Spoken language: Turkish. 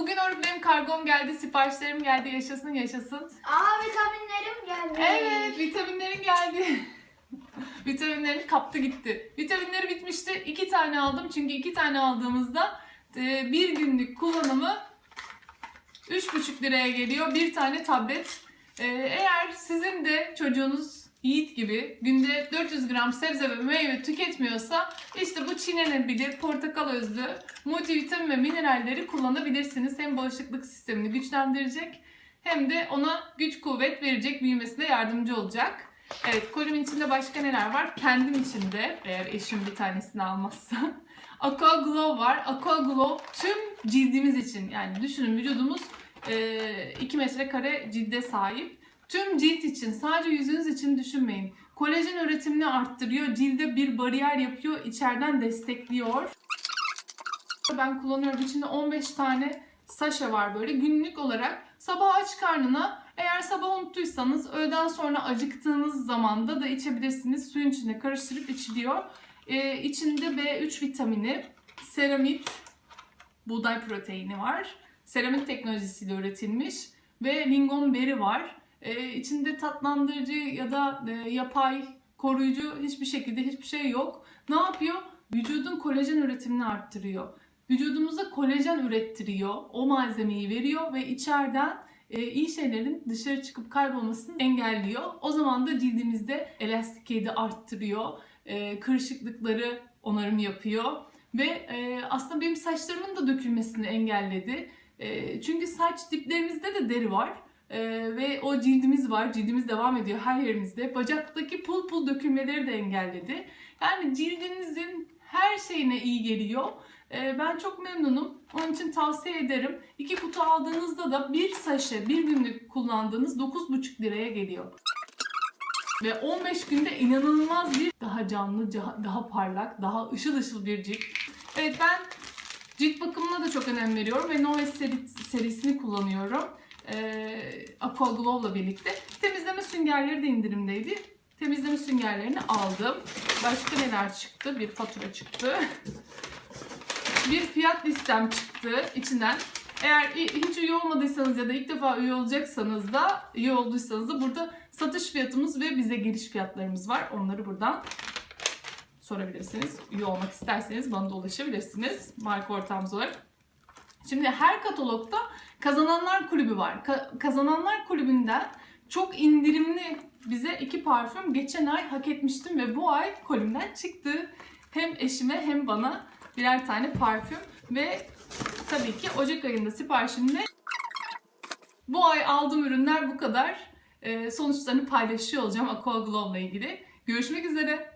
bugün Oruk benim kargom geldi, siparişlerim geldi. Yaşasın yaşasın. Aa vitaminlerim geldi. Evet, vitaminlerin geldi. Vitaminlerini kaptı gitti. Vitaminleri bitmişti. İki tane aldım. Çünkü iki tane aldığımızda e, bir günlük kullanımı 3,5 liraya geliyor. Bir tane tablet. E, eğer sizin de çocuğunuz Yiğit gibi günde 400 gram sebze ve meyve tüketmiyorsa işte bu çiğnenebilir portakal özlü multivitamin ve mineralleri kullanabilirsiniz. Hem bağışıklık sistemini güçlendirecek hem de ona güç kuvvet verecek büyümesine yardımcı olacak. Evet kolimin içinde başka neler var? Kendim içinde eğer eşim bir tanesini almazsa. Aqua Glow var. Aqua Glow tüm cildimiz için yani düşünün vücudumuz 2 metrekare cilde sahip. Tüm cilt için sadece yüzünüz için düşünmeyin. Kolajen üretimini arttırıyor, cilde bir bariyer yapıyor, içeriden destekliyor. Ben kullanıyorum. İçinde 15 tane saşa var böyle günlük olarak. Sabah aç karnına eğer sabah unuttuysanız öğleden sonra acıktığınız zamanda da içebilirsiniz. Suyun içine karıştırıp içiliyor. Ee, içinde B3 vitamini, seramit, buğday proteini var. Seramik teknolojisiyle üretilmiş ve lingon beri var. Ee, içinde tatlandırıcı ya da e, yapay koruyucu hiçbir şekilde hiçbir şey yok. Ne yapıyor? Vücudun kolajen üretimini arttırıyor. Vücudumuza kolajen ürettiriyor. O malzemeyi veriyor ve içeriden e, iyi şeylerin dışarı çıkıp kaybolmasını engelliyor. O zaman da cildimizde elastikiyeti arttırıyor. E, kırışıklıkları onarım yapıyor. Ve e, aslında benim saçlarımın da dökülmesini engelledi. E, çünkü saç diplerimizde de deri var. E, ve o cildimiz var. Cildimiz devam ediyor her yerimizde. Bacaktaki pul pul dökülmeleri de engelledi. Yani cildinizin her şeyine iyi geliyor. Ee, Ben çok memnunum. Onun için tavsiye ederim. İki kutu aldığınızda da bir saşe bir günlük kullandığınız 9,5 liraya geliyor. Ve 15 günde inanılmaz bir daha canlı, ca- daha parlak, daha ışıl ışıl bir cilt. Evet ben cilt bakımına da çok önem veriyorum ve seri- serisini kullanıyorum. Ee, Aqua Glow'la birlikte. Temizleme süngerleri de indirimdeydi. Temizleme süngerlerini aldım. Başka neler çıktı? Bir fatura çıktı bir fiyat listem çıktı içinden. Eğer hiç üye olmadıysanız ya da ilk defa üye olacaksanız da üye olduysanız da burada satış fiyatımız ve bize giriş fiyatlarımız var. Onları buradan sorabilirsiniz. Üye olmak isterseniz bana da ulaşabilirsiniz marka ortağımız olarak. Şimdi her katalogda kazananlar kulübü var. Ka- kazananlar kulübünden çok indirimli bize iki parfüm geçen ay hak etmiştim ve bu ay kolimden çıktı. Hem eşime hem bana birer tane parfüm ve tabii ki Ocak ayında siparişimle bu ay aldığım ürünler bu kadar. Ee, sonuçlarını paylaşıyor olacağım Aqua Glow'la ilgili. Görüşmek üzere.